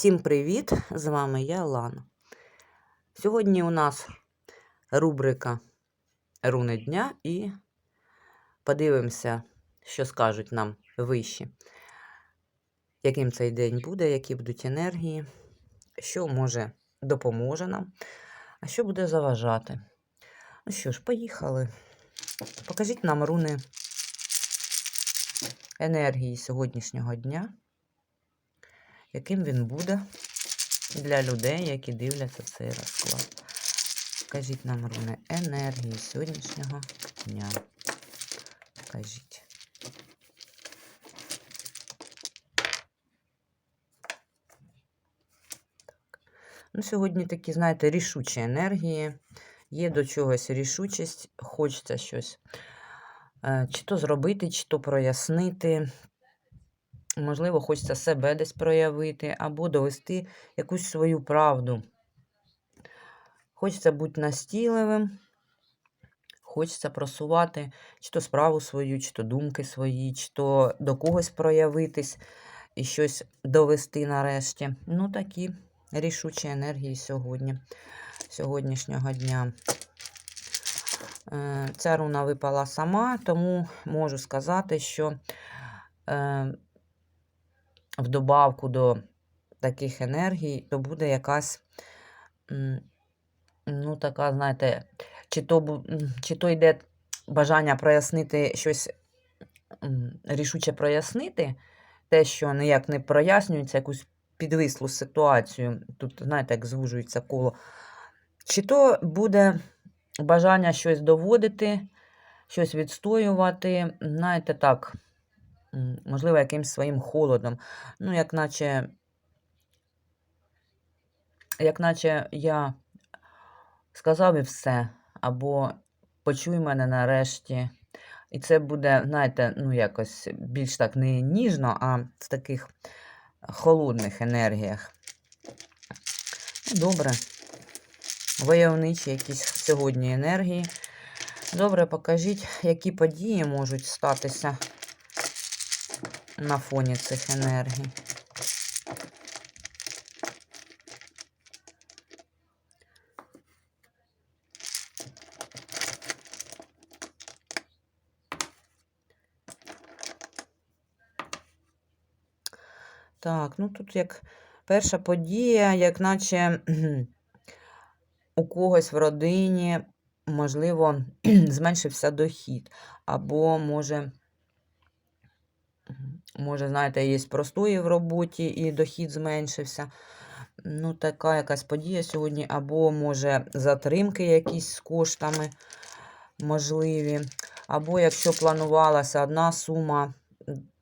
Всім привіт! З вами я Лана. Сьогодні у нас рубрика Руни дня і подивимося, що скажуть нам вищі, яким цей день буде, які будуть енергії, що може допоможе нам, а що буде заважати. Ну що ж, поїхали. Покажіть нам руни енергії сьогоднішнього дня яким він буде для людей, які дивляться цей розклад. Скажіть нам, руни, енергії сьогоднішнього дня. Кажіть. Ну, Сьогодні такі, знаєте, рішучі енергії. Є до чогось рішучість, хочеться щось е, чи то зробити, чи то прояснити, можливо, хочеться себе десь проявити або довести якусь свою правду. Хочеться бути настійливим, хочеться просувати чи то справу свою, чи то думки свої, чи то до когось проявитись і щось довести нарешті. Ну, такі рішучі енергії сьогодні, сьогоднішнього дня. Е, Ця руна випала сама, тому можу сказати, що е, в добавку до таких енергій, то буде якась, ну, така, знаєте, чи то, чи то йде бажання прояснити щось рішуче прояснити, те, що ніяк не прояснюється, якусь підвислу ситуацію. Тут, знаєте, як звужується коло. Чи то буде бажання щось доводити, щось відстоювати, знаєте, так можливо, якимсь своїм холодом. Ну, як наче, як наче я сказав і все, або почуй мене нарешті. І це буде, знаєте, ну, якось більш так не ніжно, а в таких холодних енергіях. Ну, добре. Войовничі якісь сьогодні енергії. Добре, покажіть, які події можуть статися на фоні цих енергій. Так, ну тут як перша подія, як наче у когось в родині, можливо, зменшився дохід, або може Може, знаєте, є простої в роботі і дохід зменшився. Ну, така якась подія сьогодні, або, може, затримки якісь з коштами можливі. Або якщо планувалася одна сума,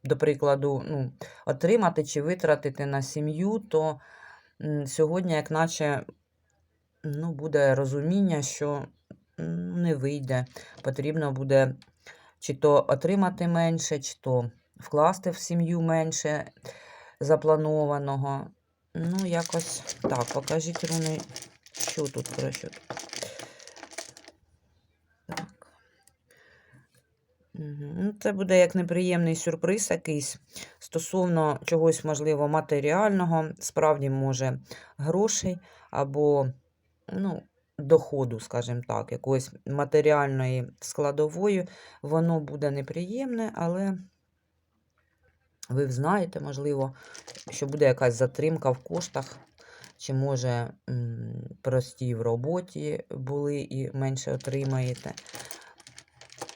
до прикладу, ну, отримати чи витратити на сім'ю, то сьогодні, як наче, ну, буде розуміння, що не вийде. Потрібно буде чи то отримати менше, чи то вкласти в сім'ю менше запланованого. Ну, якось так, покажіть руни, що тут про що. Так. Угу. Це буде як неприємний сюрприз якийсь стосовно чогось, можливо, матеріального, справді, може, грошей або, ну, доходу, скажімо так, якоїсь матеріальної складової. Воно буде неприємне, але. Ви знаєте, можливо, що буде якась затримка в коштах, чи, може, прості в роботі були і менше отримаєте.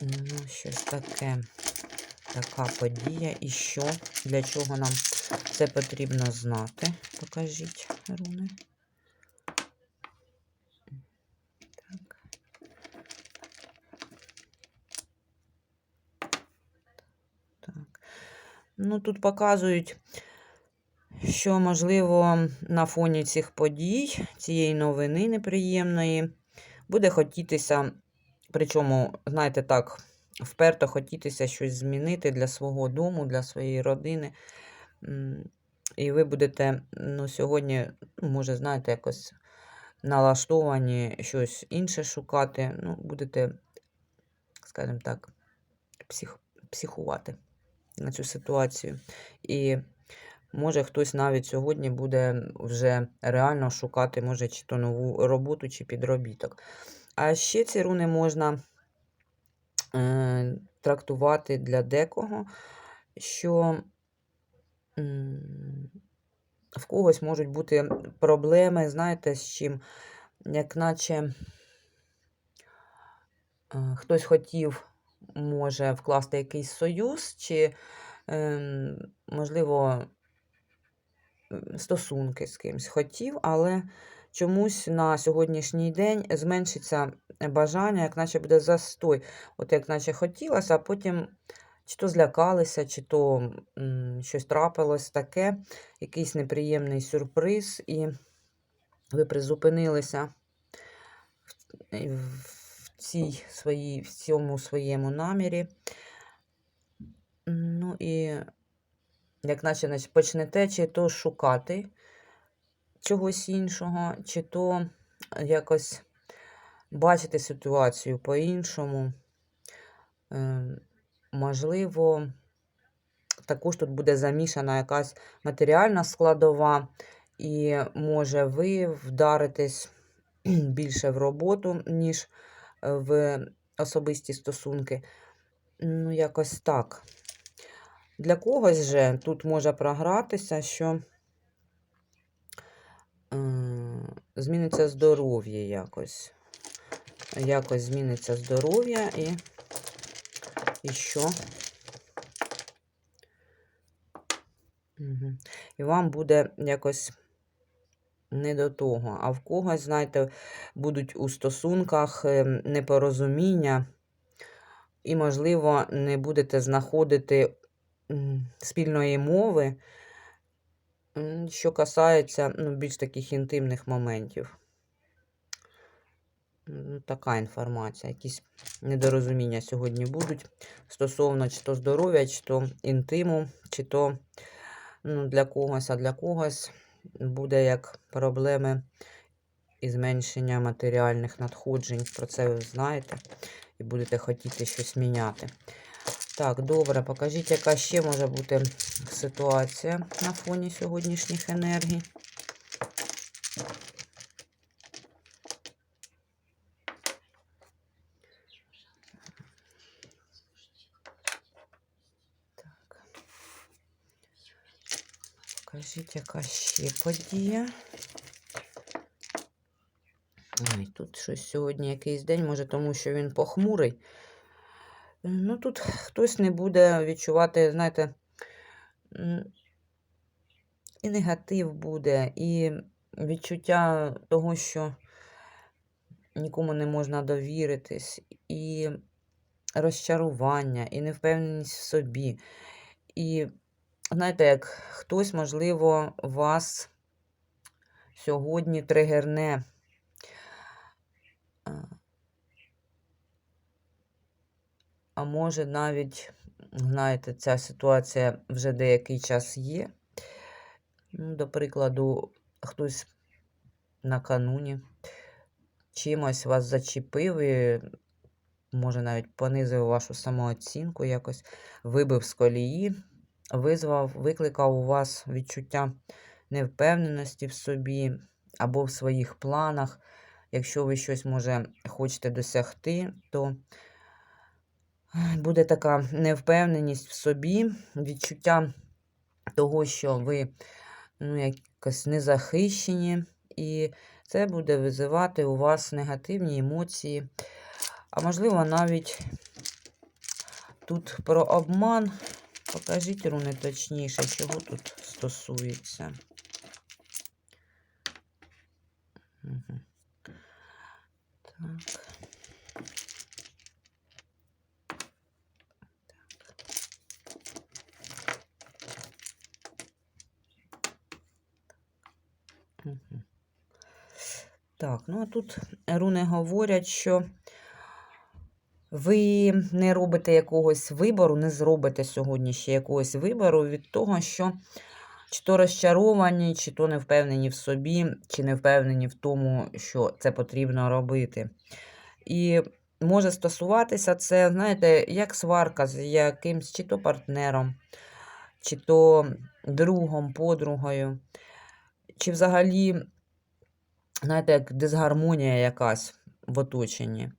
Ну, щось таке, така подія. І що? Для чого нам це потрібно знати? Покажіть, руни. Ну, Тут показують, що, можливо, на фоні цих подій, цієї новини неприємної, буде хотітися, причому, знаєте, так, вперто хотітися щось змінити для свого дому, для своєї родини. І ви будете ну, сьогодні, ну, може, знаєте, якось налаштовані щось інше шукати. Ну, будете, скажімо так, псих, психувати на цю ситуацію. І Може, хтось навіть сьогодні буде вже реально шукати, може, чи то нову роботу, чи підробіток. А ще ці руни можна е, трактувати для декого, що в когось можуть бути проблеми, знаєте, з чим, як наче е, хтось хотів, може, вкласти якийсь союз, чи, ем, можливо, стосунки з кимось хотів, але чомусь на сьогоднішній день зменшиться бажання, як наче буде застой. От як наче хотілося, а потім чи то злякалися, чи то щось трапилось таке, якийсь неприємний сюрприз, і ви призупинилися в, в, цій своїй, в цьому своєму намірі. Ну і як наче почнете чи то шукати чогось іншого, чи то якось бачити ситуацію по-іншому. Ем, Можливо, також тут буде замішана якась матеріальна складова, і може ви вдаритесь більше в роботу, ніж е, в особисті стосунки. Ну, якось так. Для когось же тут може програтися, що е, зміниться здоров'я якось. Якось зміниться здоров'я і, і що? Угу. І вам буде якось не до того. А в когось, знаєте, будуть у стосунках ем, непорозуміння, і, можливо, не будете знаходити спільної мови, що касається ну, більш таких інтимних моментів. Ну, Така інформація. Якісь недорозуміння сьогодні будуть стосовно чи то здоров'я, чи то інтиму, чи то ну, для когось, а для когось буде як проблеми і зменшення матеріальних надходжень. Про це ви знаєте і будете хотіти щось міняти. Так, добре, покажіть, яка ще може бути ситуація на фоні сьогоднішніх енергій. Так. Покажіть, яка ще подія. Ой, тут щось сьогодні якийсь день, може, тому що він похмурий. Ну, тут хтось не буде відчувати, знаєте, і негатив буде, і відчуття того, що нікому не можна довіритись, і розчарування, і невпевненість в собі. І знаєте, як хтось, можливо, вас сьогодні тригерне. А може навіть, знаєте, ця ситуація вже деякий час є. Ну, До прикладу, хтось накануні чимось вас зачепив і, може, навіть понизив вашу самооцінку, якось вибив з колії, визвав, викликав у вас відчуття невпевненості в собі або в своїх планах. Якщо ви щось, може, хочете досягти, то буде така невпевненість в собі, відчуття того, що ви ну, якось незахищені, і це буде визивати у вас негативні емоції. А можливо, навіть тут про обман. Покажіть руни точніше, чого тут стосується. Угу. Так. Так, ну а тут руни говорять, що ви не робите якогось вибору, не зробите сьогодні ще якогось вибору від того, що чи то розчаровані, чи то не впевнені в собі, чи не впевнені в тому, що це потрібно робити. І може стосуватися це, знаєте, як сварка з якимсь чи то партнером, чи то другом, подругою, чи взагалі, знаєте, як дисгармонія якась в оточенні.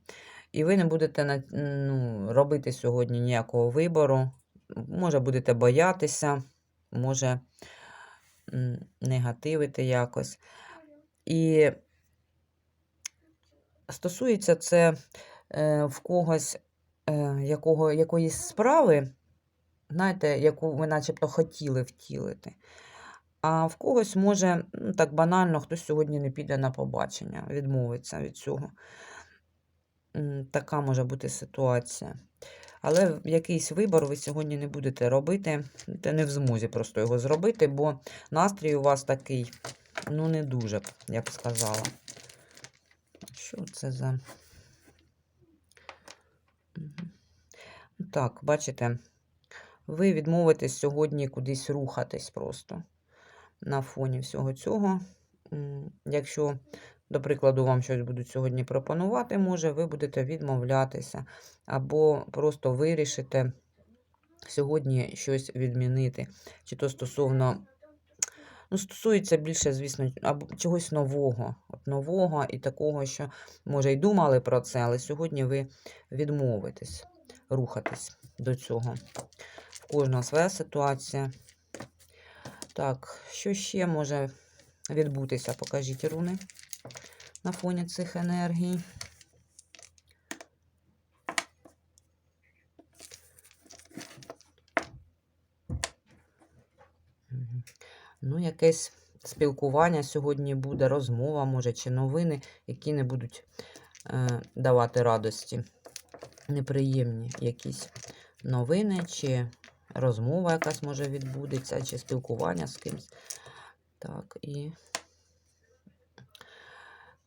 І ви не будете ну, робити сьогодні ніякого вибору. Може, будете боятися, може негативити якось. І стосується це е, в когось е, якого, якоїсь справи, знаєте, яку ви начебто хотіли втілити. А в когось може, ну так банально, хтось сьогодні не піде на побачення, відмовиться від цього. Така може бути ситуація. Але якийсь вибор ви сьогодні не будете робити. Ти не в змозі просто його зробити, бо настрій у вас такий, ну, не дуже, я б сказала. Що це за. Так, бачите, ви відмовитесь сьогодні кудись рухатись просто на фоні всього цього. Якщо, до прикладу, вам щось будуть сьогодні пропонувати, може, ви будете відмовлятися, або просто вирішите сьогодні щось відмінити. Чи то стосовно, ну, стосується більше, звісно, або чогось нового. От нового і такого, що, може, й думали про це, але сьогодні ви відмовитесь рухатись до цього. В кожного своя ситуація. Так, що ще може відбутися? Покажіть руни на фоні цих енергій. Ну, якесь спілкування сьогодні буде, розмова, може, чи новини, які не будуть е, давати радості. Неприємні якісь новини, чи розмова якась може відбудеться, чи спілкування з кимось. Так, і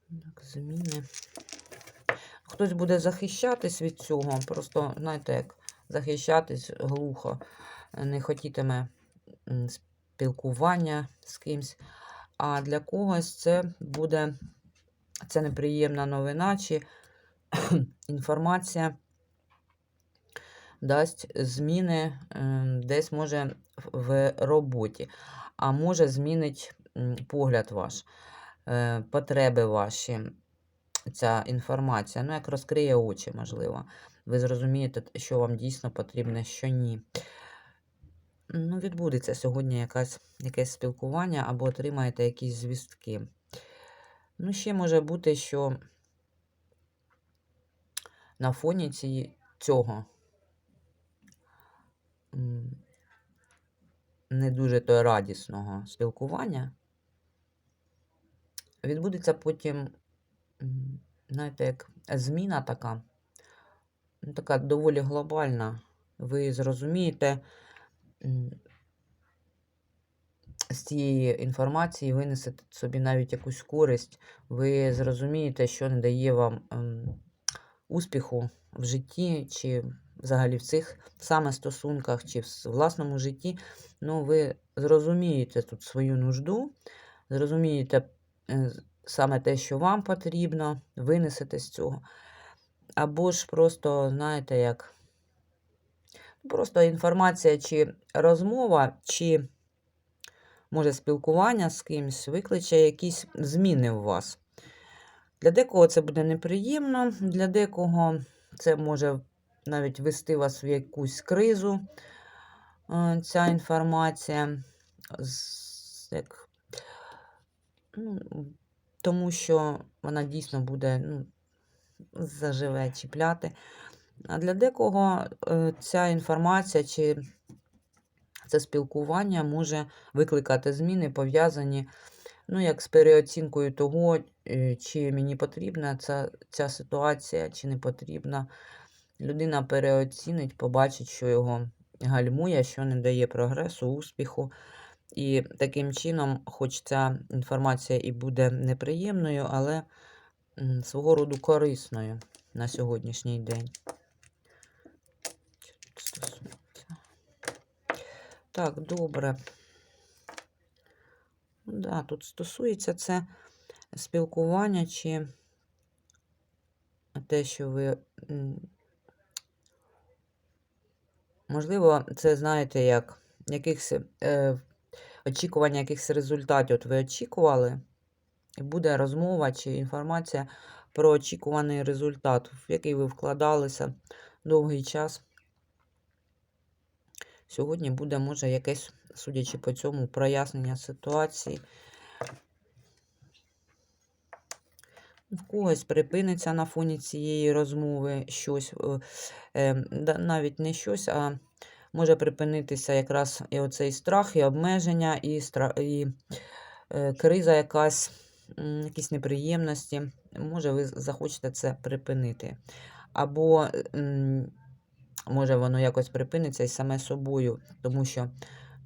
так, зміни. Хтось буде захищатись від цього, просто, знаєте, як захищатись глухо, не хотітиме спілкування з кимсь. А для когось це буде це неприємна новина чи інформація дасть зміни ем, десь може в роботі, а може змінить погляд ваш, е, потреби ваші. Ця інформація, ну, як розкриє очі, можливо. Ви зрозумієте, що вам дійсно потрібно, що ні. Ну, відбудеться сьогодні якась, якесь спілкування або отримаєте якісь звістки. Ну, ще може бути, що на фоні ці, цього не дуже то радісного спілкування відбудеться потім, знаєте, як зміна така, ну, така доволі глобальна. Ви зрозумієте, з цієї інформації винесете собі навіть якусь користь, ви зрозумієте, що не дає вам успіху в житті, чи взагалі в цих саме стосунках, чи в власному житті. Ну, ви зрозумієте тут свою нужду, зрозумієте е, саме те, що вам потрібно, винесете з цього. Або ж просто, знаєте, як просто інформація, чи розмова, чи може спілкування з кимось викличе якісь зміни в вас. Для декого це буде неприємно, для декого це може навіть вести вас в якусь кризу, е, ця інформація. Як, ну, тому що вона дійсно буде ну, заживе чіпляти. А для декого е, ця інформація чи це спілкування може викликати зміни, пов'язані ну, як з переоцінкою того, е, чи мені потрібна ця, ця ситуація, чи не потрібна. Людина переоцінить, побачить, що його гальмує, що не дає прогресу, успіху. І таким чином, хоч ця інформація і буде неприємною, але свого роду корисною на сьогоднішній день. Так, добре. Да, тут стосується це спілкування чи те, що ви. Можливо, це знаєте, як якихось е, очікування якихось результатів. От ви очікували, і буде розмова чи інформація про очікуваний результат, в який ви вкладалися довгий час. Сьогодні буде, може, якесь, судячи по цьому, прояснення ситуації. В когось припиниться на фоні цієї розмови щось, е, е, навіть не щось, а може припинитися якраз і оцей страх, і обмеження, і, стра... і е, криза якась, якісь неприємності. Може, ви захочете це припинити. Або може воно якось припиниться і саме собою, тому що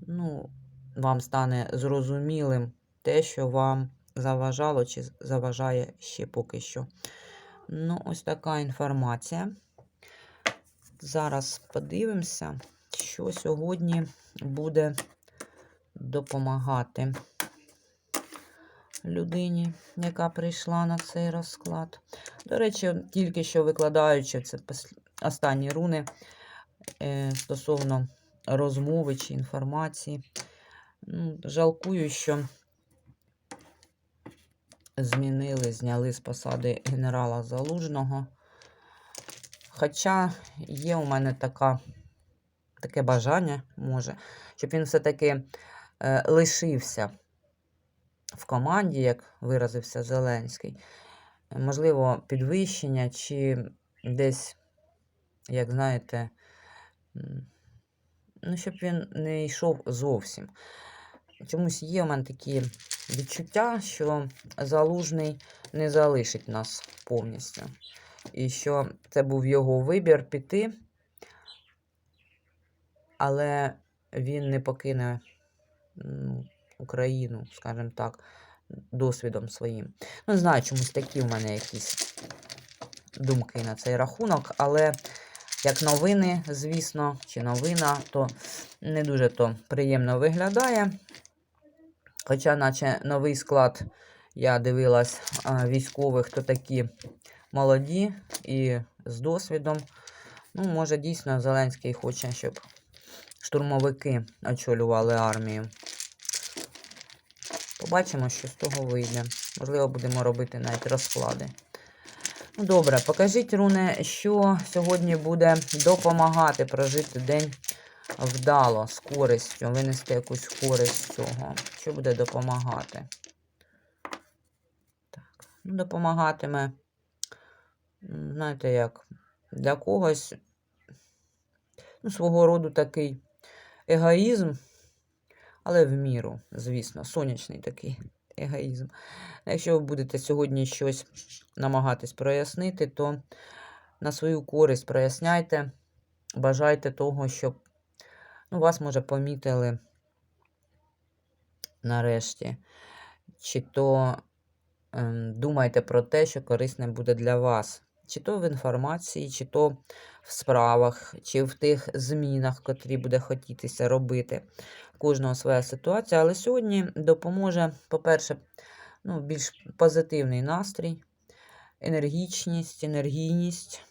ну, вам стане зрозумілим те, що вам заважало чи заважає ще поки що. Ну, ось така інформація. Зараз подивимося, що сьогодні буде допомагати людині, яка прийшла на цей розклад. До речі, тільки що викладаючи це останні руни е, стосовно розмови чи інформації. Ну, жалкую, що змінили, зняли з посади генерала Залужного. Хоча є у мене така, таке бажання, може, щоб він все-таки е, лишився в команді, як виразився Зеленський. Можливо, підвищення чи десь, як знаєте, ну, щоб він не йшов зовсім. Чомусь є у мене такі відчуття, що залужний не залишить нас повністю. І що це був його вибір піти, але він не покине ну, Україну, скажімо так, досвідом своїм. Ну, не знаю, чомусь такі у мене якісь думки на цей рахунок, але як новини, звісно, чи новина, то не дуже то приємно виглядає. Хоча, наче новий склад, я дивилась військових, то такі молоді і з досвідом. Ну, може, дійсно, Зеленський хоче, щоб штурмовики очолювали армію. Побачимо, що з того вийде. Можливо, будемо робити навіть розклади. Ну, добре, покажіть, Руне, що сьогодні буде допомагати прожити день вдало, з користю, винести якусь користь з цього. Що буде допомагати? Так, ну, допомагатиме, знаєте, як для когось ну, свого роду такий егоїзм, але в міру, звісно, сонячний такий егоїзм. Якщо ви будете сьогодні щось намагатись прояснити, то на свою користь проясняйте, бажайте того, щоб ну, вас, може, помітили нарешті. Чи то ем, думайте про те, що корисне буде для вас. Чи то в інформації, чи то в справах, чи в тих змінах, котрі буде хотітися робити. Кожного своя ситуація. Але сьогодні допоможе, по-перше, ну, більш позитивний настрій, енергічність, енергійність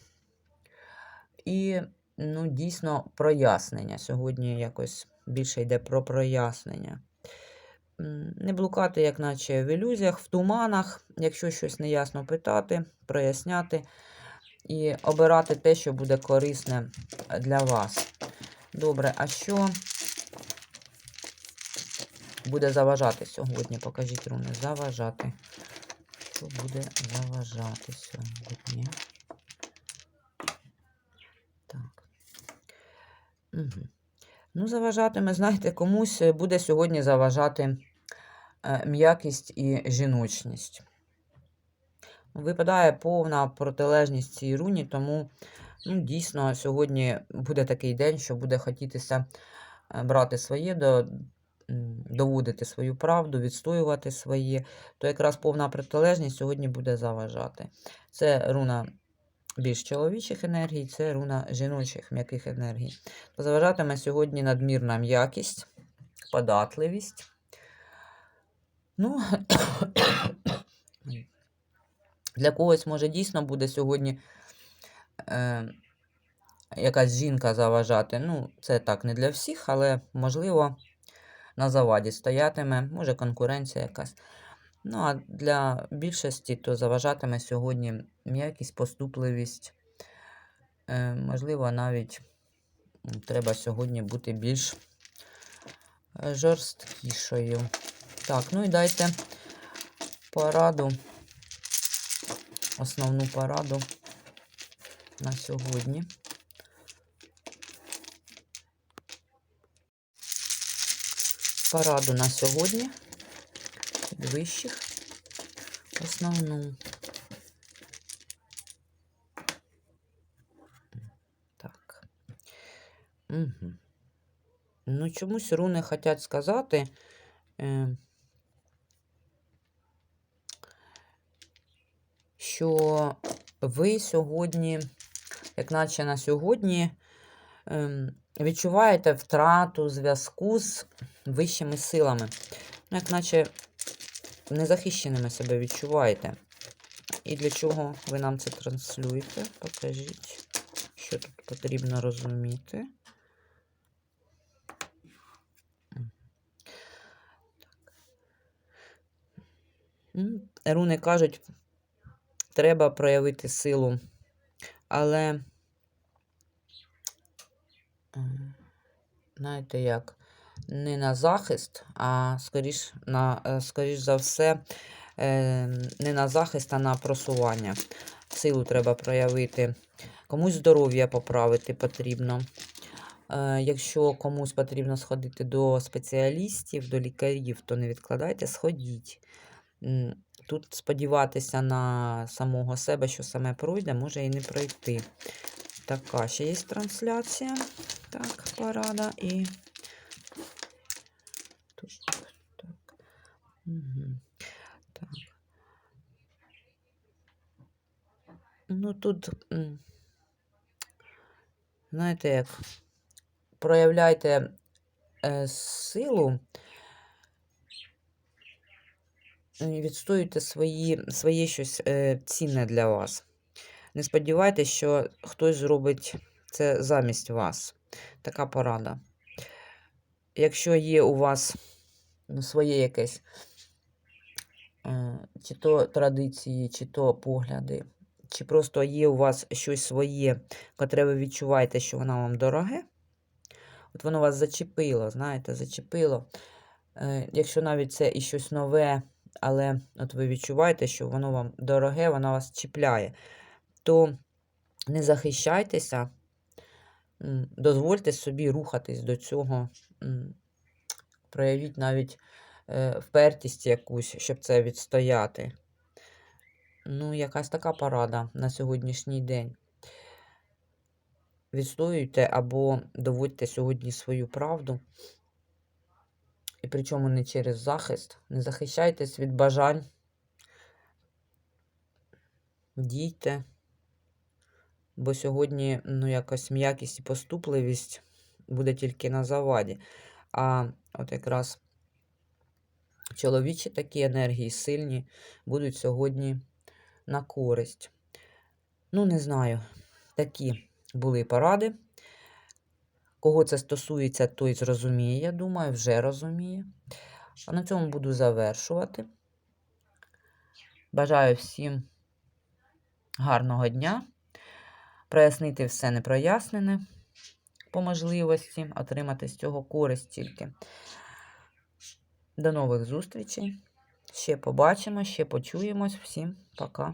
і ну, дійсно прояснення. Сьогодні якось більше йде про прояснення. Не блукати, як наче в ілюзіях, в туманах, якщо щось неясно питати, проясняти і обирати те, що буде корисне для вас. Добре, а що буде заважати сьогодні? Покажіть руни. Заважати. Що буде заважати сьогодні? Ну, заважатиме, знаєте, комусь буде сьогодні заважати е, м'якість і жіночність. Випадає повна протилежність цій руні, тому ну, дійсно сьогодні буде такий день, що буде хотітися е, брати своє, до, доводити свою правду, відстоювати своє, то якраз повна протилежність сьогодні буде заважати. Це руна більш чоловічих енергій, це руна жіночих м'яких енергій. Заважатиме сьогодні надмірна м'якість, податливість. Ну, для когось, може, дійсно буде сьогодні е, якась жінка заважати. Ну, це так не для всіх, але можливо, на заваді стоятиме, може конкуренція якась. Ну, а для більшості то заважатиме сьогодні м'якість, поступливість. Е, можливо, навіть треба сьогодні бути більш е, жорсткішою. Так, ну і дайте пораду, основну пораду на сьогодні. Пораду на сьогодні вищих основну. Так. Угу. Ну, чомусь руни хочуть сказати. Е, що ви сьогодні, як наче на сьогодні, ем, відчуваєте втрату зв'язку з вищими силами. Ну, як наче незахищеними себе відчуваєте. І для чого ви нам це транслюєте? Покажіть, що тут потрібно розуміти. Руни кажуть, треба проявити силу, але, знаєте як, не на захист, а скоріш, на, е, скоріш за все, е, не на захист, а на просування. Силу треба проявити. Комусь здоров'я поправити потрібно. Е, Якщо комусь потрібно сходити до спеціалістів, до лікарів, то не відкладайте, сходіть. Тут сподіватися на самого себе, що саме пройде, може і не пройти. Така ще є трансляція. Так, порада і. Тут так. Угу. так. Ну тут, знаєте, як проявляйте е, силу. відстоюйте свої, своє щось е, цінне для вас. Не сподівайтеся, що хтось зробить це замість вас. Така порада. Якщо є у вас ну, своє якесь, е, чи то традиції, чи то погляди, чи просто є у вас щось своє, котре ви відчуваєте, що воно вам дороге, от воно вас зачепило, знаєте, зачепило. Е, Якщо навіть це і щось нове, але от ви відчуваєте, що воно вам дороге, воно вас чіпляє, то не захищайтеся, дозвольте собі рухатись до цього, проявіть навіть е, впертість якусь, щоб це відстояти. Ну, якась така порада на сьогоднішній день. Відстоюйте або доводьте сьогодні свою правду. І причому не через захист. Не захищайтесь від бажань. Дійте. Бо сьогодні, ну, якось м'якість і поступливість буде тільки на заваді. А от якраз чоловічі такі енергії сильні будуть сьогодні на користь. Ну, не знаю, такі були поради. Кого це стосується, той зрозуміє, я думаю, вже розуміє. А на цьому буду завершувати. Бажаю всім гарного дня. Прояснити все непрояснене по можливості, отримати з цього користь тільки. До нових зустрічей. Ще побачимо, ще почуємось. Всім пока.